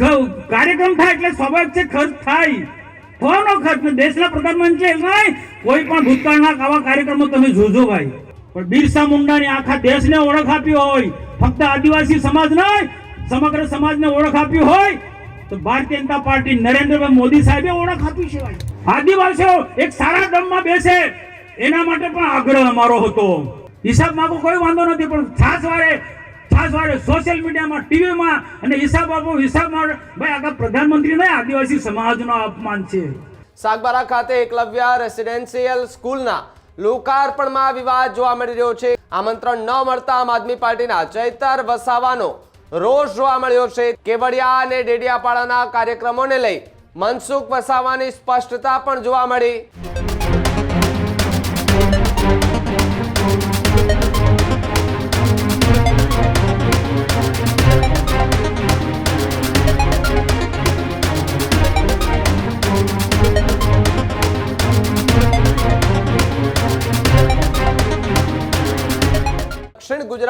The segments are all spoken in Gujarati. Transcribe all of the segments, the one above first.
કાર્યક્રમ થાય એટલે સ્વાભાવિક છે, ખર્ચ થાય. થવાનો ખર્ચ? દેશના પ્રધાનમંત્રી એટલે નહીં, કોઈ પણ ભૂતકાળના આવા કાર્યક્રમો તમે જોજો ભાઈ. પણ બિરસા મુંડાની આખા દેશને ઓળખ આપી હોય, ફક્ત આદિવાસી સમાજ નહીં, સમગ્ર સમાજને ઓળખ આપી હોય, તો ભારતીય જનતા પાર્ટી નરેન્દ્રભાઈ મોદી સાહેબે ઓળખ આપી છે આદિવાસીઓ એક સારા દમમાં બેસે, એના માટે પણ આગ્રહ અમારો હતો. હિસાબ માંગો કોઈ વાંધો નથી, પણ ખાસ વારે ખાસ વારે સોશિયલ મીડિયામાં ટીવીમાં અને હિસાબ આપો, હિસાબ ભાઈ આગળ પ્રધાનમંત્રી નહીં, આદિવાસી સમાજનો અપમાન છે. સાગબારા ખાતે એકલવ્ય રેસિડેન્શિયલ સ્કૂલના લોકાર્પણમાં વિવાદ જોવા મળી રહ્યો છે. આમંત્રણ ન મળતા આમ આદમી પાર્ટીના ચૈતર વસાવાનો રોષ જોવા મળ્યો છે. કેવડિયા અને ડેડિયાપાડાના કાર્યક્રમોને લઈ મનસુખ વસાવાની સ્પષ્ટતા પણ જોવા મળી.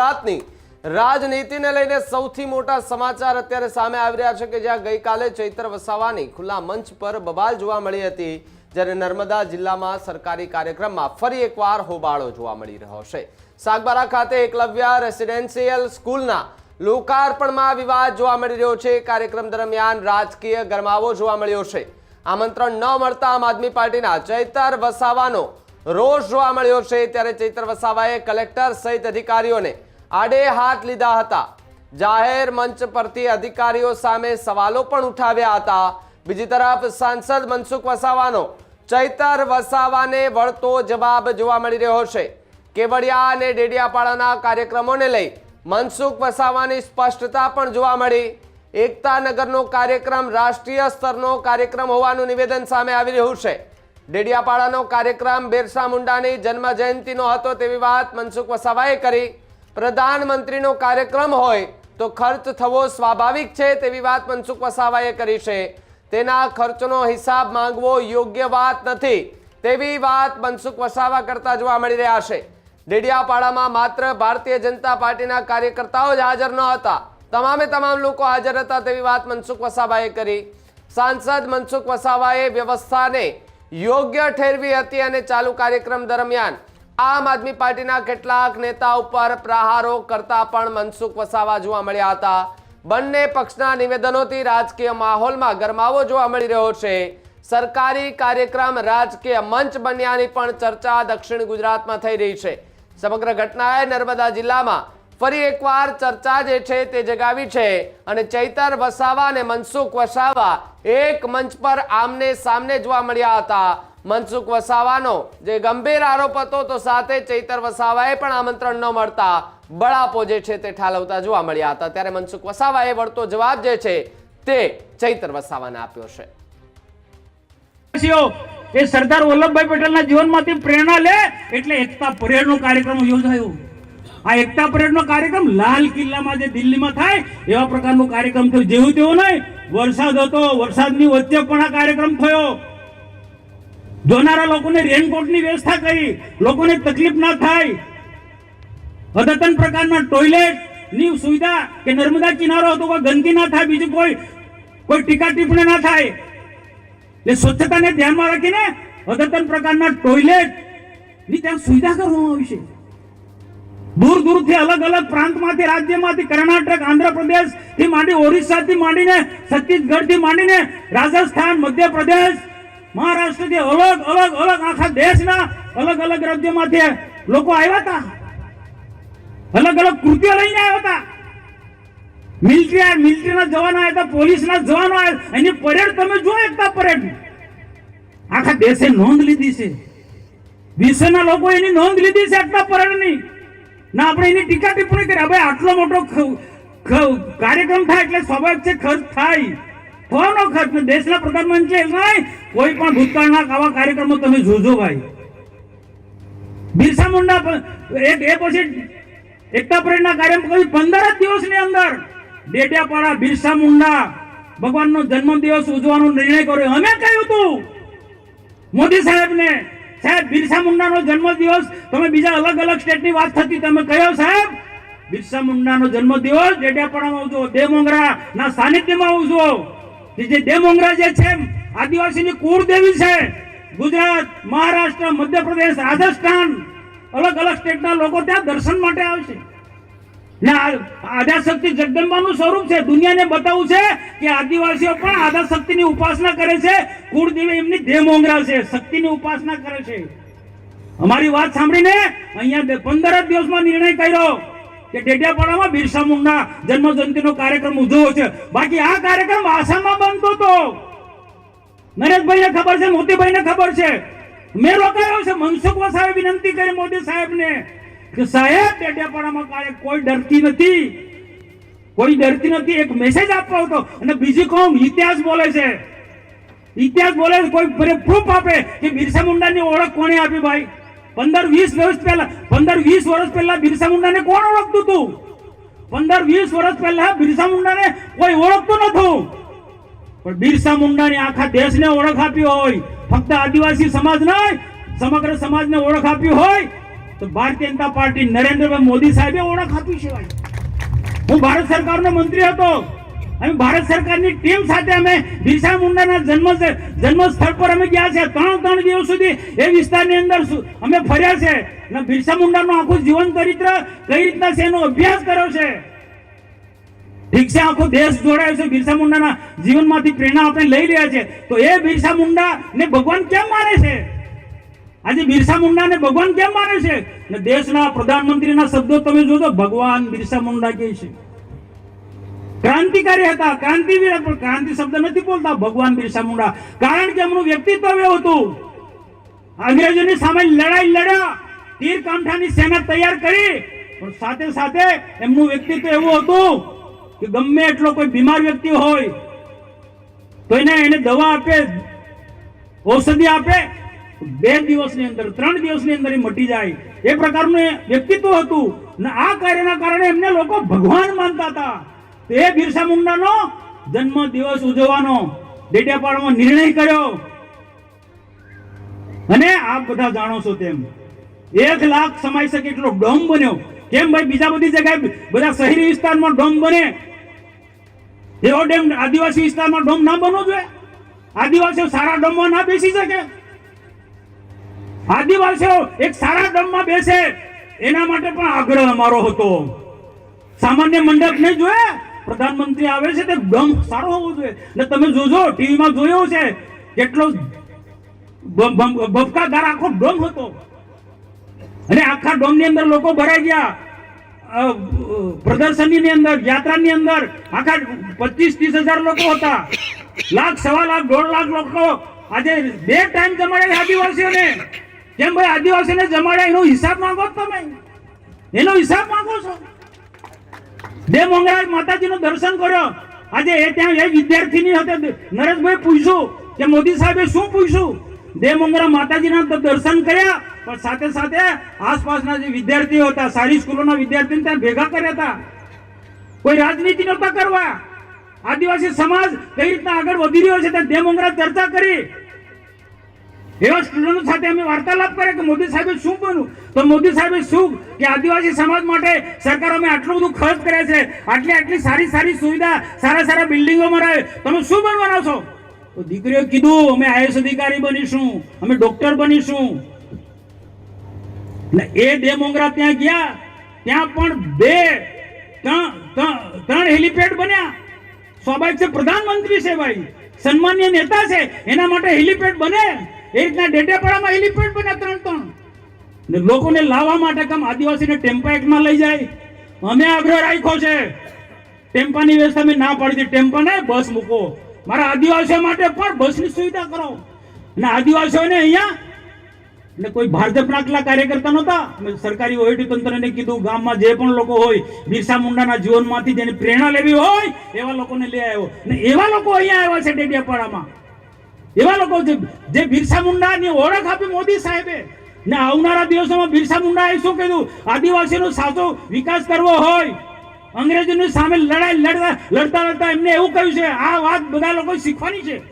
ગુજરાતની રાજનીતિને લઈને સૌથી મોટા સમાચાર અત્યારે સામે આવી રહ્યા છે કે જ્યાં ગઈકાલે ચૈત્ર વસાવાની ખુલ્લા મંચ પર બબાલ જોવા મળી હતી, જ્યારે નર્મદા જિલ્લામાં સરકારી કાર્યક્રમમાં ફરી એકવાર હોબાળો જોવા મળી રહ્યો છે. સાગબારા ખાતે એકલવ્ય રેસિડેન્શિયલ સ્કૂલના લોકાર્પણમાં વિવાદ જોવા મળી રહ્યો છે. કાર્યક્રમ દરમિયાન રાજકીય ગરમાવો જોવા મળ્યો છે. આમંત્રણ ન મળતા આમ આદમી પાર્ટીના ચૈતર વસાવાનો રોષ જોવા મળ્યો છે. ત્યારે ચૈતર વસાવાએ કલેક્ટર સહિત અધિકારીઓને આડે હાથ લીધા હતા. જાહેર મંચ પરથી અધિકારીઓ સામે સવાલો પણ ઉઠાવ્યા હતા. બીજી તરફ સાંસદ મનસુખ વસાવાનો ચૈતર વસાવાને વળતો જવાબ જોવા મળી રહ્યો છે. કેવડિયા અને ડેડિયાપાડાના કાર્યક્રમોને લઈ મનસુખ વસાવાની સ્પષ્ટતા પણ જોવા મળી. એકતાનગરનો કાર્યક્રમ રાષ્ટ્રીય સ્તરનો કાર્યક્રમ હોવાનું નિવેદન સામે આવી રહ્યું છે. ડેડિયાપાડાનો કાર્યક્રમ બિરસા મુંડાની જન્મ જયંતિનો હતો તેવી વાત મનસુખ વસાવાએ કરી. પ્રધાનમંત્રીનો કાર્યક્રમ હોય તો ખર્ચ થવો સ્વાભાવિક છે તેવી વાત મનસુખ વસાવાએ કરી છે. તેના ખર્ચનો હિસાબ માંગવો યોગ્ય વાત નથી તેવી વાત મનસુખ વસાવા કરતા જોવા મળી રહ્યા છે. ડેડિયાપાડામાં માત્ર ભારતીય જનતા પાર્ટીના કાર્યકર્તાઓ જ હાજર ન હતા. તમામે તમામ લોકો હાજર હતા તેવી વાત મનસુખ વસાવાએ કરી. સાંસદ મનસુખ વસાવાએ વ્યવસ્થાને યોગ્ય ઠેરવી હતી અને ચાલુ કાર્યક્રમ દરમિયાન આમ આદમી પાર્ટીના કેટલાક નેતા ઉપર પ્રહારો કરતા પણ મનસુખ વસાવા જોવા મળ્યા હતા. બંને પક્ષના નિવેદનોથી રાજકીય માહોલમાં ગરમાવો જોવા મળી રહ્યો છે. સરકારી કાર્યક્રમ રાજકીય મંચ બન્યાની પણ ચર્ચા દક્ષિણ ગુજરાતમાં થઈ રહી છે. સમગ્ર ઘટનાએ નર્મદા જિલ્લામાં ફરી એકવાર ચર્ચા જે છે તે જગાવી છે અને ચૈતર વસાવા અને મનસુખ વસાવા એક મંચ પર આમને સામને જોવા મળ્યા હતા. મનસુખ વસાવાનો જે ગંભીર આરોપ હતો તો સાથે ચૈતર વસાવાએ પણ આમંત્રણ ન મળતા બળાપો જે છે તે ઠાલવતા જોવા મળ્યા હતા. ત્યારે મનસુખ વસાવાએ વળતો જવાબ જે છે તે ચૈતર વસાવાને આપ્યો છે. એ સરદાર વલ્લભભાઈ પટેલના જીવનમાંથી પ્રેરણા લે એટલે એકતા પરેડનો કાર્યક્રમ યોજાયો. આ એકતા પરેડનો કાર્યક્રમ લાલ કિલ્લામાં જે દિલ્હીમાં થાય એવા પ્રકારનો કાર્યક્રમ થયો. જેવું તેવું નહીં, વરસાદ હતો, વરસાદની વચ્ચે પણ આ કાર્યક્રમ થયો. જોનારા લોકોને રેનકોટની વ્યવસ્થા કરી, લોકોને તકલીફ ના થાય. અદતન પ્રકારના ટોયલેટની સુવિધા કે નર્મદા કિનારો હતો કોઈ ગંદકી ના થાય, બીજું કોઈ કોઈ ટીકા ટીપણી ના થાય. એટલે સ્વચ્છતાને ધ્યાનમાં રાખીને અદતન પ્રકારના ટોયલેટની ત્યાં સુવિધા કરવામાં આવી છે. દૂર દૂરથી અલગ અલગ પ્રાંતમાંથી, રાજ્યમાંથી, કર્ણાટક આંધ્રપ્રદેશથી માંડી ઓરિસ્સાથી માંડીને છત્તીસગઢથી માંડીને રાજસ્થાન, મધ્યપ્રદેશ મહારાષ્ટ્રથી અલગ અલગ અલગ આખા દેશના અલગ અલગ રાજ્યોમાંથી લોકો આવ્યા હતા. અલગ અલગ કૃત્યો લઈને આવ્યા હતા. મિલિટરી મિલિટરીના જવાનો આવ્યા હતા, પોલીસના જવાનો આવ્યા એની પરેડ તમે જો એકતા પરેડ. આખા દેશે નોંધ લીધી છે. વિશ્વના લોકો એની નોંધ લીધી છે એકતા પરેડની. ના, આપણે એની ટીકા ટિપ્પણી કરી. હવે આટલો મોટો કાર્યક્રમ થાય એટલે સ્વાભાવિક છે, ખર્ચ થાય. થવાનો ખર્ચ દેશના પ્રધાનમંત્રી ભાઈ. કોઈ પણ ભૂતકાળના આવા કાર્યક્રમો તમે જોજો ભાઈ. બિરસા મુંડા એક એ પછી એકતા પરેડના કાર્યક્રમ પછી પંદર જ દિવસની અંદર ડેડિયાપાડા બિરસા મુંડા ભગવાનનો જન્મદિવસ ઉજવવાનો નિર્ણય કર્યો. અમે કહ્યું હતું. મોદી સાહેબને, સાહેબ, બિરસા મુંડાનો જન્મદિવસ, તમે બીજા અલગ અલગ સ્ટેટની વાત થતી. તમે કહ્યો સાહેબ? બિરસા મુંડાનો જન્મદિવસ ડેડિયાપાડામાં ઉજવો. દેવમોંગરા ના સાનિધ્યમાં ઉજવો. કે જે દેવમોંગરા જે છે આદિવાસીની કુળદેવી છે, ગુજરાત, મહારાષ્ટ્ર, મધ્યપ્રદેશ, રાજસ્થાન, અલગ અલગ સ્ટેટના લોકો ત્યાં દર્શન માટે આવશે ને આધાશક્તિ જગદંબાનું સ્વરૂપ છે. દુનિયાને બતાવવું છે કે આદિવાસીઓ પણ આધાશક્તિની ઉપાસના કરે છે. કુળદેવી એમની દેવમોંગરા છે. શક્તિની ઉપાસના કરે છે. અમારી વાત સાંભળીને અહીંયા પંદર જ દિવસમાં નિર્ણય કર્યો. કે ડેડિયાપાડામાં બિરસા મુંડા જન્મ જયંતિનો કાર્યક્રમ ઉજવવો છે. બાકી આ કાર્યક્રમ આસામમાં બનતો હતો. નરેશભાઈને ખબર છે, મોતીભાઈને ખબર છે. મેં રોકાયો છે, મનસુખ વસાવે વિનંતી કરી મોદી સાહેબને કે સાહેબ, ડેડિયાપાડામાં કાર્ય કોઈ ડરતી નથી. કોઈ ડરતી નથી, એક મેસેજ આપવો હતો અને બીજી કોમ ઇતિહાસ બોલે છે. ઇતિહાસ બોલે કોઈ પ્રૂફ આપે કે બિરસા મુંડાની ઓળખ કોણે આપી ભાઈ? પંદર વીસ વર્ષ પહેલા, પંદર વીસ વર્ષ પહેલા બિરસા મુંડાને કોણ ઓળખતું હતું? પંદર વીસ વર્ષ પહેલા બિરસા મુંડાને કોઈ ઓળખતું નતું પણ બિરસા મુંડાની આખા દેશને ઓળખ આપી હોય, ફક્ત આદિવાસી સમાજ નહીં, સમગ્ર સમાજને ઓળખ આપી હોય, તો ભારતીય જનતા પાર્ટી નરેન્દ્રભાઈ મોદી સાહેબે ઓળખ આપી છે હું ભારત સરકારનો મંત્રી હતો. અમે ભારત સરકારની ટીમ સાથે અમે બિરસા મુંડાના જન્મ જન્મસ્થળ પર અમે ગયા છે. ત્રણ ત્રણ દિવસ સુધી એ વિસ્તારની અંદર અમે ફર્યા છે. અને બિરસા મુંડાનું આખું જીવન ચરિત્ર કઈ રીતના છે એનો અભ્યાસ કર્યો છે? ઠીક છે, આખો દેશ જોડાયો છે. બિરસા મુંડાના જીવનમાંથી પ્રેરણા આપણે લઈ રહ્યા છે. તો એ બિરસા મુંડા ને ભગવાન કેમ માને છે? આજે બિરસા મુંડાને ભગવાન કેમ માને છે? ને દેશના પ્રધાનમંત્રીના શબ્દો તમે જોજો. ભગવાન બિરસા મુંડા કહે છે. ક્રાંતિકારી હતા ક્રાંતિવીર પણ ક્રાંતિ શબ્દ નથી બોલતા. ભગવાન બિરસા મુંડા. કારણ કે એમનું વ્યક્તિત્વ એવું હતું. અંગ્રેજોની સામે લડાઈ લડ્યા. તીર કામઠાની સેના તૈયાર કરી. પણ સાથે સાથે એમનું વ્યક્તિત્વ એવું હતું કે ગમે એટલો કોઈ બીમાર વ્યક્તિ હોય, તો એને એને દવા આપે, ઔષધિ આપે. બે દિવસની અંદર, ત્રણ દિવસની અંદર એ મટી જાય. એ પ્રકારનું વ્યક્તિત્વ હતું. ને આ કાર્યના કારણે એમને લોકો ભગવાન માનતા હતા. તો એ બિરસા મુંડાનો જન્મ દિવસ ઉજવવાનો. ડેડિયાપાડામાં નિર્ણય કર્યો. અને આપ બધા જાણો છો તેમ, એક લાખ સમાઈ શકે એટલો ડોમ બન્યો. કેમ ભાઈ, બીજા બધી જગ્યાએ બધા શહેરી વિસ્તારમાં ડોમ બને? એવો ડેમ આદિવાસી વિસ્તારમાં ડોમ ના બનવો જોઈએ? આદિવાસીઓ સારા ડોમમાં ના બેસી શકે? આદિવાસીઓ એક સારા ડોમમાં બેસે. એના માટે પણ આગ્રહ અમારો હતો. સામાન્ય મંડપ નહીં જોઈએ? પ્રધાનમંત્રી આવે છે તે ડોમ સારો હોવો જોઈએ. ને તમે જોજો, ટીવીમાં જોયો છે કેટલો બ- બ- આખો ડોમ હતો. અને આખા ડોમની અંદર લોકો ભરાઈ ગયા. પ્રદર્શનની અંદર, યાત્રાની અંદર આખા પચીસ, ત્રીસ હજાર લોકો હતા. લાખ, સવા લાખ, દોઢ લાખ લોકો. આજે બે ટાઈમ જમાડ્યા આદિવાસીઓને. કેમ ભાઈ આદિવાસીને જમાડ્યા એનો હિસાબ માંગો તમે. એનો હિસાબ માંગો છો. બે મંગળા માતાજીનું દર્શન કર્યો. આજે એ ત્યાં એ વિદ્યાર્થીની હતી નરેશભાઈ પૂછ્યું કે મોદી સાહેબે શું પૂછ્યું? બે મોંગરા માતાજીના દર્શન કર્યા, પણ સાથે સાથે આસપાસના જે વિદ્યાર્થીઓ હતા, સારી સ્કૂલોના વિદ્યાર્થીઓ ત્યાં ભેગા કર્યા હતા. કોઈ રાજનીતિ નહોતા કરવા. આદિવાસી સમાજ કઈ રીતના આગળ વધી રહ્યો છે ત્યાં દેમોંગરા ચર્ચા કરી. એવા સ્ટુડન્ટો સાથે અમે વાર્તાલાપ કરે કે મોદી સાહેબે શું બન્યું તો મોદી સાહેબે શું? કે આદિવાસી સમાજ માટે સરકાર અમે આટલું બધું ખર્ચ કરે છે. આટલી આટલી સારી સારી સુવિધા, સારા સારા બિલ્ડિંગો બનાવે. તમે શું બનવાના છો? તો દીકરીઓ કીધું, અમે આઈએસ અધિકારી બનીશું, અમે ડોક્ટર બનીશું. એટલે એ ડેમોંગરા ત્યાં ગયા, ત્યાં પણ બે ત્રણ હેલિપેડ બન્યા. સ્વાભાવિક છે, પ્રધાનમંત્રી છે ભાઈ. સન્માનીય નેતા છે, એના માટે હેલિપેડ બને. એ રીતના ડેડિયાપાડામાં એલિફન્ટ બન્યા ત્રણ ત્રણ. ને લોકોને લાવવા માટે કામ આદિવાસીને ટેમ્પા એક્ટમાં લઈ જાય. અમે આગ્રહ રાખ્યો છે. ટેમ્પાની વ્યવસ્થા મેં ના પાડી દીધી. ટેમ્પા ને બસ મૂકો. મારા આદિવાસીઓ માટે પણ બસની સુવિધા કરો. અને આદિવાસીઓને અહીંયા એટલે કોઈ ભાજપના કેટલા કાર્યકર્તા નહોતા. અમે સરકારી વહીવટી તંત્રને કીધું, ગામમાં જે પણ લોકો હોય, બિરસા મુંડાના જીવનમાંથી જેની પ્રેરણા લેવી હોય, એવા લોકોને લઈ આવ્યો. ને એવા લોકો અહીંયા આવ્યા છે ડેડિયાપાડામાં એવા લોકો છે જે બિરસા મુંડાની ઓળખ આપી મોદી સાહેબે. ને આવનારા દિવસોમાં બિરસા મુંડાએ શું કીધું? આદિવાસીનો સાચો વિકાસ કરવો હોય. અંગ્રેજોની સામે લડાઈ લડતા લડતા લડતા એમને એવું કહ્યું છે, આ વાત બધા લોકો શીખવાની છે.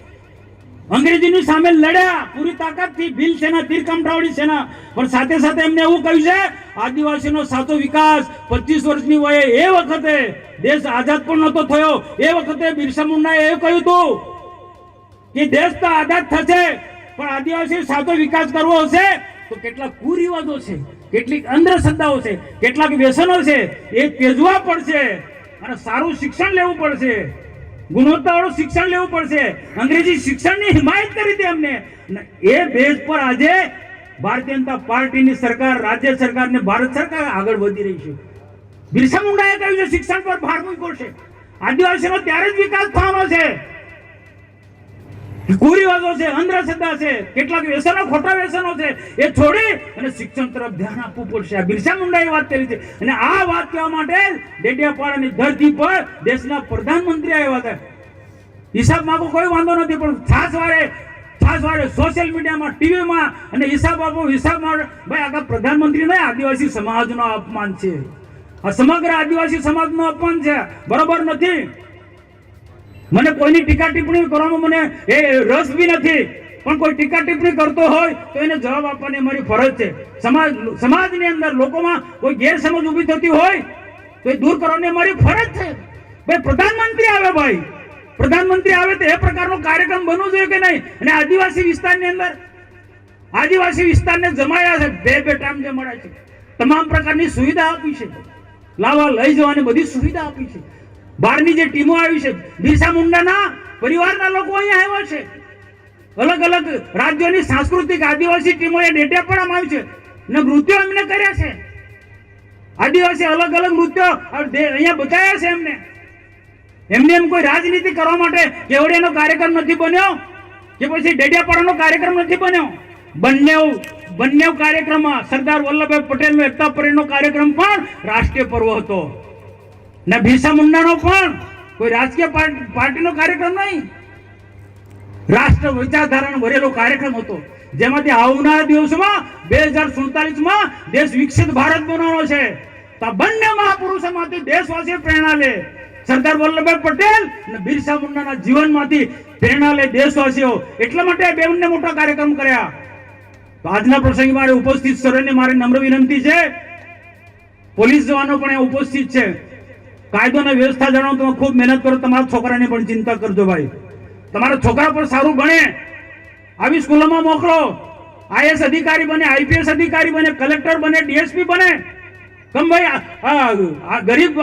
અંગ્રેજીની સામે લડ્યા, પૂરી તાકાતથી ભીલ સેના તીર કામઠાવાડી સેના. પણ સાથે સાથે એમને એવું કહ્યું છે, આદિવાસીનો સાચો વિકાસ પચીસ વર્ષની વયે એ વખતે દેશ આઝાદ પણ નહોતો થયો. એ વખતે બિરસા મુંડાએ એવું કહ્યું હતું કે દેશ તો આઝાદ થશે, પણ આદિવાસી સાચો વિકાસ કરવો હશે, તો કેટલાક કુરિવાજો છે, કેટલીક અંધશ્રદ્ધાઓ છે, કેટલાક વ્યસનો છે, એ ત્યજવા પડશે અને સારું શિક્ષણ લેવું પડશે. ગુણવત્તાવાળું શિક્ષણ લેવું પડશે. અંગ્રેજી શિક્ષણની હિમાયત કરી હતી અમને એ બેઝ પર આજે ભારતીય જનતા પાર્ટીની સરકાર, રાજ્ય સરકાર ને ભારત સરકાર આગળ વધી રહી છે. બિરસા મુંડાએ કહ્યું છે, શિક્ષણ પર ભાર મૂક્યો છે. આદિવાસીનો ત્યારે જ વિકાસ થવાનો છે. કુરિવાજો છે, અંધશ્રદ્ધા છે, કેટલાક વ્યસનો, ખોટા વ્યસનો છે, એ છોડી અને શિક્ષણ તરફ ધ્યાન આપવું પડશે. આ બિરસા મુંડાએ વાત કરી છે. અને આ વાત કહેવા માટે ડેડિયાપાડાની ધરતી પર દેશના પ્રધાનમંત્રી આવ્યા હતા. હિસાબ માંગો કોઈ વાંધો નથી, પણ છાસ વારે ખાસ વારે સોશિયલ મીડિયામાં ટીવીમાં અને હિસાબ આપો, હિસાબ માટે ભાઈ પ્રધાનમંત્રી નહીં, આદિવાસી સમાજનો અપમાન છે. આ સમગ્ર આદિવાસી સમાજનો અપમાન છે. બરોબર નથી. મને કોઈની ટીકા ટિપ્પણી કરવામાં મને એ રસ બી નથી. પણ કોઈ ટીકા ટિપ્પણી કરતો હોય તો એને જવાબ આપવાની મારી ફરજ છે. સમાજ, સમાજની અંદર લોકોમાં કોઈ ગેરસમજ ઊભી થતી હોય તો એ દૂર કરવાની અમારી ફરજ છે. ભાઈ, પ્રધાનમંત્રી આવે ભાઈ. પ્રધાનમંત્રી આવે તો એ પ્રકારનો કાર્યક્રમ બનવો જોઈએ કે નહીં? અને આદિવાસી વિસ્તારની અંદર, આદિવાસી વિસ્તારને જમાયા છે, બે બે ટાઈમ જમાડ્યા છે. તમામ પ્રકારની સુવિધા આપી છે. લાવવા લઈ જવાની બધી સુવિધા આપી છે. બહારની જે ટીમો આવી છે, બિરસા મુંડાના પરિવારના લોકો અહીંયા આવ્યા છે. અલગ અલગ રાજ્યોની સાંસ્કૃતિક આદિવાસી ટીમો એ ડેટાપણામાં આવી છે ને નૃત્યો એમને કર્યા છે. આદિવાસી અલગ અલગ નૃત્ય આ અહીંયા બતાવ્યા છે એમને. એમને એમ કોઈ રાજનીતિ કરવા માટે કેવડિયાનો કાર્યક્રમ નથી બન્યો કે પછી ડેડિયાપાડાનો કાર્યક્રમ નથી બન્યો? બંને બંને કાર્યક્રમમાં સરદાર વલ્લભભાઈ પટેલનો એકતા પરેડનો કાર્યક્રમ પણ રાષ્ટ્રીય પર્વ હતો. ને, બિરસા મુંડાનો પણ કોઈ રાજકીય પાર્ટ- પાર્ટીનો કાર્યક્રમ નહીં. રાષ્ટ્ર વિચારધારાનો ભરેલો કાર્યક્રમ હતો. જેમાંથી આવનારા દિવસોમાં બે હજાર સુડતાલીસમાં દેશ વિકસિત ભારત બનવાનો છે. તો બંને મહાપુરુષોમાંથી દેશવાસીઓ પ્રેરણા લે. સરદાર વલ્લભભાઈ પટેલ અને બિરસા મુંડાના જીવનમાંથી પ્રેરણા લે દેશવાસીઓ. એટલા માટે બે મોટા કાર્યક્રમ કર્યા. તો આજના પ્રસંગે મારે ઉપસ્થિત સર્વેને મારી નમ્ર વિનંતી છે. પોલીસ જવાનો પણ અહીંયા ઉપસ્થિત છે. કાયદો અને વ્યવસ્થા જાણો તમે ખૂબ મહેનત કરો, તમારા છોકરાની પણ ચિંતા કરજો ભાઈ. તમારા છોકરા પણ સારું ભણે. આવી સ્કૂલોમાં મોકલો. આઈએસ અધિકારી બને, આઈપીએસ અધિકારી બને, કલેક્ટર બને, ડીએસપી બને. કમ ભાઈ ગરીબ